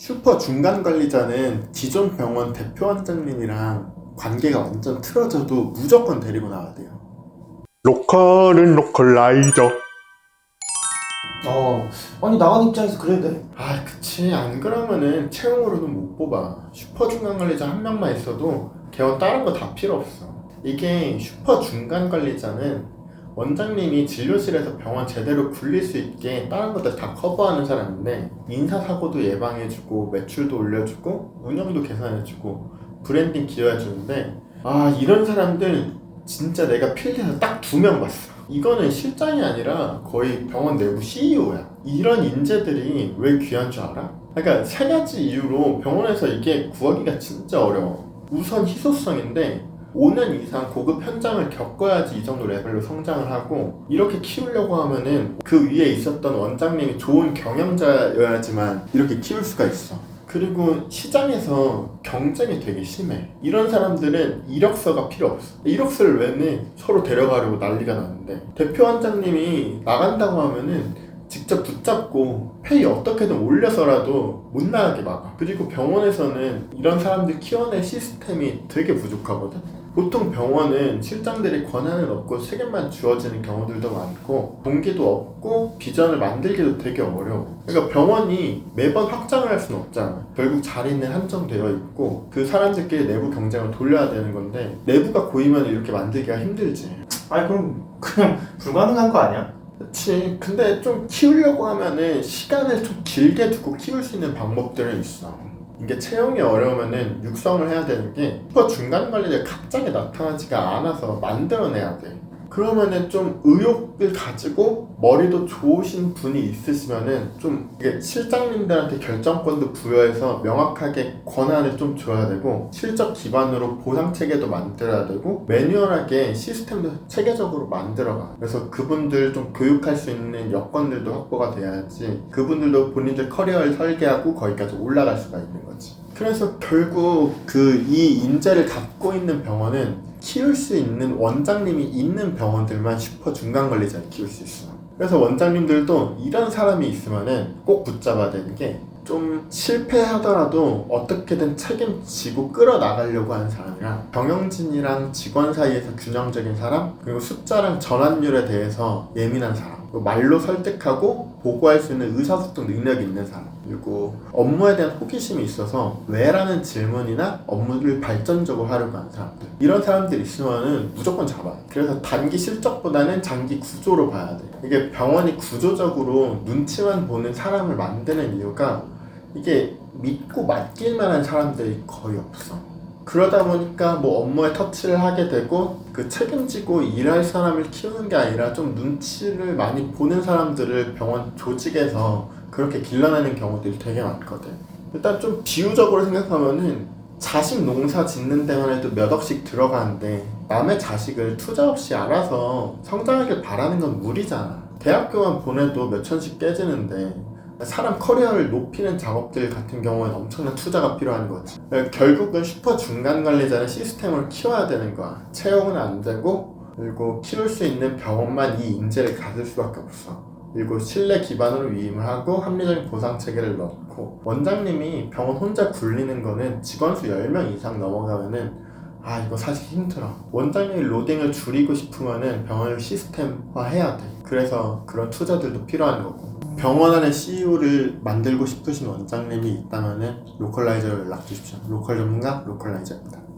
슈퍼 중간 관리자는 기존 병원 대표 원장님이랑 관계가 완전 틀어져도 무조건 데리고 나와야 돼요. 로컬은 로컬라이저. 어, 아니 나간 입장에서 그래야 돼. 아, 그치. 안 그러면은 채용으로는 못 뽑아. 슈퍼 중간 관리자 한 명만 있어도 개원 다른 거 다 필요 없어. 이게 슈퍼 중간 관리자는 원장님이 진료실에서 병원 제대로 굴릴 수 있게 다른 것들 다 커버하는 사람인데 인사사고도 예방해주고 매출도 올려주고 운영도 개선해주고 브랜딩 기여해주는데 아 이런 사람들 진짜 내가 필드에서 딱 두 명 봤어. 이거는 실장이 아니라 거의 병원 내부 CEO야. 이런 인재들이 왜 귀한 줄 알아? 그러니까 세 가지 이유로 병원에서 이게 구하기가 진짜 어려워. 우선 희소성인데 5년 이상 고급 현장을 겪어야지 이 정도 레벨로 성장을 하고 이렇게 키우려고 하면은 그 위에 있었던 원장님이 좋은 경영자여야지만 이렇게 키울 수가 있어. 그리고 시장에서 경쟁이 되게 심해. 이런 사람들은 이력서가 필요 없어. 이력서를 왜 내? 서로 데려가려고 난리가 나는데 대표 원장님이 나간다고 하면은 직접 붙잡고 페이 어떻게든 올려서라도 못 나가게 막아. 그리고 병원에서는 이런 사람들 키워낼 시스템이 되게 부족하거든. 보통 병원은 실장들이 권한을 얻고 책임만 주어지는 경우들도 많고 동기도 없고 비전을 만들기도 되게 어려워. 그러니까 병원이 매번 확장을 할 수는 없잖아. 결국 자리는 한정되어 있고 그 사람들끼리 내부 경쟁을 돌려야 되는 건데 내부가 고이면 이렇게 만들기가 힘들지. 아니 그럼 그냥 불가능한 거 아니야? 그치. 근데 좀 키우려고 하면은 시간을 좀 길게 두고 키울 수 있는 방법들은 있어. 이게 채용이 어려우면은 육성을 해야 되는 게 슈퍼 중간 관리자 갑자기 나타나지가 않아서 만들어내야 돼. 그러면은 좀 의욕을 가지고 머리도 좋으신 분이 있으시면은 좀 이게 실장님들한테 결정권도 부여해서 명확하게 권한을 좀 줘야 되고 실적 기반으로 보상 체계도 만들어야 되고 매뉴얼하게 시스템도 체계적으로 만들어가 그래서 그분들 좀 교육할 수 있는 여건들도 확보가 돼야지 그분들도 본인들 커리어를 설계하고 거기까지 올라갈 수가 있는 거지. 그래서 결국 그 이 인재를 갖고 있는 병원은 키울 수 있는 원장님이 있는 병원들만 슈퍼 중간 관리자를 키울 수 있어. 그래서 원장님들도 이런 사람이 있으면은 꼭 붙잡아야 되는 게 좀 실패하더라도 어떻게든 책임지고 끌어나가려고 하는 사람이랑 경영진이랑 직원 사이에서 균형적인 사람 그리고 숫자랑 전환율에 대해서 예민한 사람 말로 설득하고 보고할 수 있는 의사소통 능력이 있는 사람 그리고 업무에 대한 호기심이 있어서 왜라는 질문이나 업무를 발전적으로 하려고 하는 사람들. 이런 사람들 있으면은 무조건 잡아요 그래서 단기 실적보다는 장기 구조로 봐야 돼. 이게 병원이 구조적으로 눈치만 보는 사람을 만드는 이유가 이게 믿고 맡길 만한 사람들이 거의 없어. 그러다 보니까 뭐 업무에 터치를 하게 되고 그 책임지고 일할 사람을 키우는 게 아니라 좀 눈치를 많이 보는 사람들을 병원 조직에서 그렇게 길러내는 경우들이 되게 많거든. 일단 좀 비유적으로 생각하면은 자식 농사 짓는 데만 해도 몇 억씩 들어가는데 남의 자식을 투자 없이 알아서 성장하길 바라는 건 무리잖아. 대학교만 보내도 몇 천씩 깨지는데 사람 커리어를 높이는 작업들 같은 경우에는 엄청난 투자가 필요한 거지. 결국은 슈퍼 중간 관리자는 시스템을 키워야 되는 거야. 채용은 안 되고 그리고 키울 수 있는 병원만 이 인재를 가질 수밖에 없어. 그리고 신뢰 기반으로 위임을 하고 합리적인 보상 체계를 넣고 원장님이 병원 혼자 굴리는 거는 직원 수 10명 이상 넘어가면은 아 이거 사실 힘들어 원장님이 로딩을 줄이고 싶으면은 병원을 시스템화 해야 돼. 그래서 그런 투자들도 필요한 거고. 병원 안에 CEO를 만들고 싶으신 원장님이 있다면은 로컬라이저로 연락 주십시오. 로컬 전문가 로컬라이저입니다